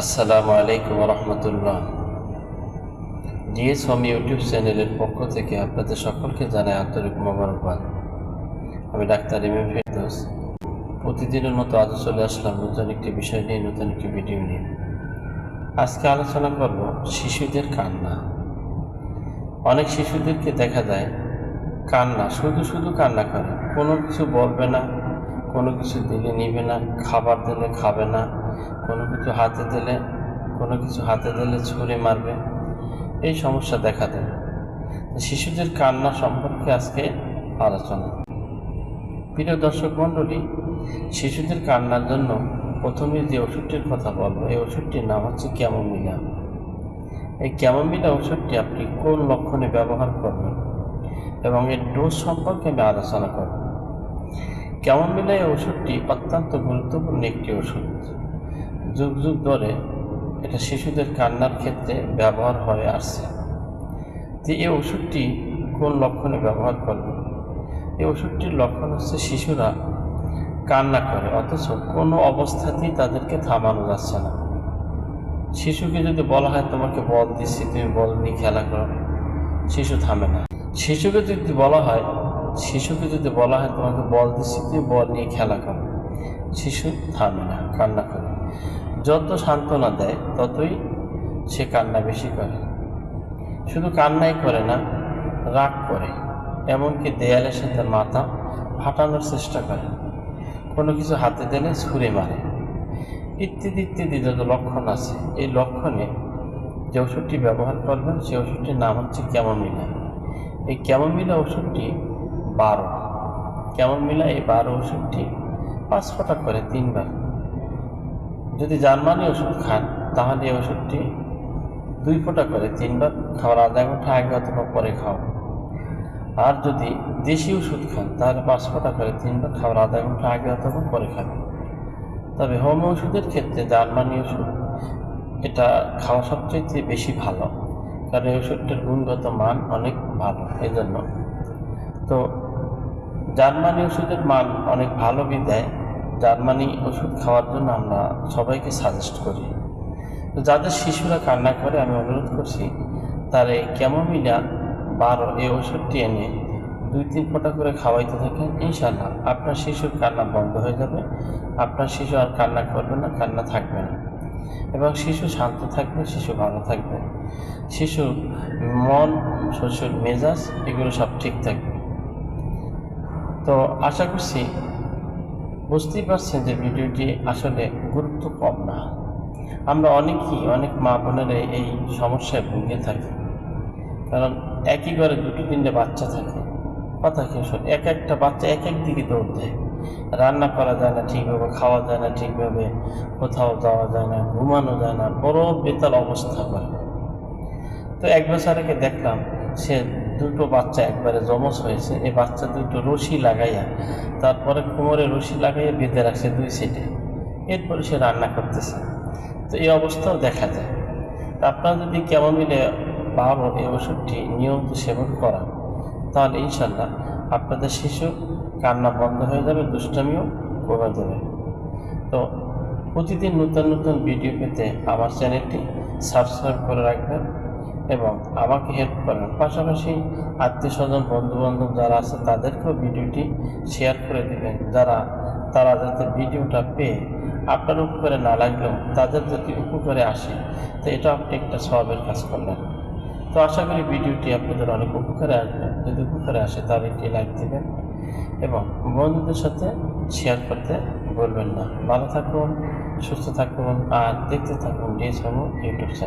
আসসালামু আলাইকুম রহমতুল্লাহ DS home YouTube চ্যানেলের পক্ষ থেকে আপনাদের সকলকে জানাই আন্তরিক মোবারকবাদ। আমি ডাক্তার এম এম ফেরদোস। প্রতিদিনের মতো আজও চলে আসলাম নতুন একটি বিষয় নিয়ে, নতুন একটি ভিডিও নিয়ে। আজকে আলোচনা করব শিশুদের কান্না। অনেক শিশুদেরকে দেখা যায় কান্না, শুধু শুধু কান্না করে। কোনো কিছু বলবে না, কোনো কিছু দিলে নিবে না, খাবার দিলে খাবে না কোনো কিছু হাতে দিলে, কোনো কিছু হাতে দিলে ছুঁড়ে মারবে। এই সমস্যা দেখা দেয়। শিশুদের কান্না সম্পর্কে আজকে আলোচনা। প্রিয় দর্শক মণ্ডলী, শিশুদের কান্নার জন্য প্রথমে যে ওষুধটির কথা বলব, এই ওষুধটির নাম হচ্ছে ক্যামোমিলা। এই ক্যামোমিলা ওষুধটি আপনি কোন লক্ষণে ব্যবহার করবেন এবং এর ডোজ সম্পর্কে আমি আলোচনা করব। ক্যামোমিলা এই ওষুধটি অত্যন্ত গুরুত্বপূর্ণ একটি ওষুধ। যুগ যুগ ধরে এটা শিশুদের কান্নার ক্ষেত্রে ব্যবহার হয়ে আসছে। যে এই ওষুধটি কোন লক্ষণে ব্যবহার করবে? এই ওষুধটির লক্ষণ হচ্ছে শিশুরা কান্না করে, অথচ কোনো অবস্থাতেই তাদেরকে থামানো যাচ্ছে না। শিশুকে যদি বলা হয়, তোমাকে বল দিচ্ছি, তুমি বল নিয়ে খেলা করো। শিশু থামে না। শিশুকে যদি বলা হয়, শিশুকে যদি বলা হয়, তোমাকে বল দিচ্ছি, তুমি বল নিয়ে খেলা করো। শিশু থামে না, কান্না করে। যত সান্ত্বনা দেয়, ততই সে কান্না বেশি করে। শুধু কান্নাই করে না, রাগ করে। এমনকি দেয়ালের সাথে মাথা ফাটানোর চেষ্টা করে। কোনো কিছু হাতে দিলে ছুঁড়ে মারে। ইত্যাদি ইত্যাদি যত লক্ষণ আছে, এই লক্ষণে যে ওষুধটি ব্যবহার করবেন সেই ওষুধটির নাম হচ্ছে ক্যামোমিলা। এই ক্যামোমিলা ওষুধটি বারো। ক্যামোমিলা এই বারো ওষুধটি পাঁচ ফোঁটা করে তিনবার যদি জার্মানি ওষুধ খান, তাহলে এই ওষুধটি দুই ফোঁটা করে তিনবার খাওয়ার আধা ঘণ্টা আগে অথবা পরে খাও আর যদি দেশি ওষুধ খান, তাহলে পাঁচ ফোঁটা করে তিনবার খাওয়ার আধা ঘণ্টা আগে অথবা পরে খাবেন তবে হোম ওষুধের ক্ষেত্রে জার্মানি ওষুধ, এটা খাওয়া সবচেয়ে বেশি ভালো, কারণ এই ওষুধটার গুণগত মান অনেক ভালো এই জন্য তো জার্মানি ওষুধের মান অনেক ভালো বিদায় জার্মানি ওষুধ খাওয়ার জন্য আমরা সবাইকে সাজেস্ট করি। তো যাদের শিশুরা কান্না করে, আমি অনুরোধ করছি, তার এই ক্যামোমিলা বারো এই ওষুধটি এনে দুই তিন ফোঁটা করে খাওয়াইতে থাকেন ইনশাল্লাহ আপনার শিশুর কান্না বন্ধ হয়ে যাবে। আপনার শিশু আর কান্না করবে না, কান্না থাকবে না। এবং শিশু শান্ত থাকবে, শিশু ভালো থাকবে। শিশু মন শ্বশুর মেজাজ, এগুলো সব ঠিক থাকবে। তো আশা করছি বুঝতেই পারছেন যে ভিডিওটি আসলে গুরুত্ব কম না। আমরা অনেকেই, অনেক মা বোনেরা এই সমস্যায় ভুগে থাকি। কারণ একই ঘরে দুটো, তিনটে বাচ্চা থাকে। কথা কি এক একটা বাচ্চা এক এক দিকে দৌড় দেয়। রান্না করা যায় না ঠিকভাবে, খাওয়া যায় না ঠিকভাবে, কোথাও যাওয়া যায় না, ঘুমানো যায় না, বড় বেতাল অবস্থা করে। তো এক বছর আগে দেখলাম, সে দুটো বাচ্চা একবারে জমজ হয়েছে, এই বাচ্চা দুটো রশি লাগাইয়া তারপরে কোমরে রশি লাগাইয়া বেঁধে রাখছে দুই সাইডে এরপরে সে রান্না করতেছে। তো এই অবস্থাও দেখা যায়। আপনারা যদি কেমন মিলে বারো এই ওষুধটি নিয়মিত সেবন করান, তাহলে ইনশাল্লাহ আপনাদের শিশু কান্না বন্ধ হয়ে যাবে, দুষ্টামিও কমে যাবে। তো প্রতিদিন নতুন নতুন ভিডিও পেতে আমার চ্যানেলটি সাবস্ক্রাইব করে রাখবেন। এবং আমাকে হেল্প করেন পাশাপাশি আত্মীয় স্বজন বন্ধুবান্ধব যারা আছে, তাদেরকেও ভিডিওটি শেয়ার করে দেবেন। যারা, তারা যাতে ভিডিওটা পেয়ে আপনার উপকারে না লাগলেও তাদের যদি উপকারে আসে, তো এটা আপনি একটা সবের কাজ করলেন। তো আশা করি ভিডিওটি আপনাদের অনেক উপকারে আসবে। যদি উপকারে আসে তাহলে একটি লাইক দেবেন এবং বন্ধুদের সাথে শেয়ার করতে বলবেন না। ভালো থাকুন, সুস্থ থাকুন, আর দেখতে থাকুন ডিএস ইউটিউব চ্যানেল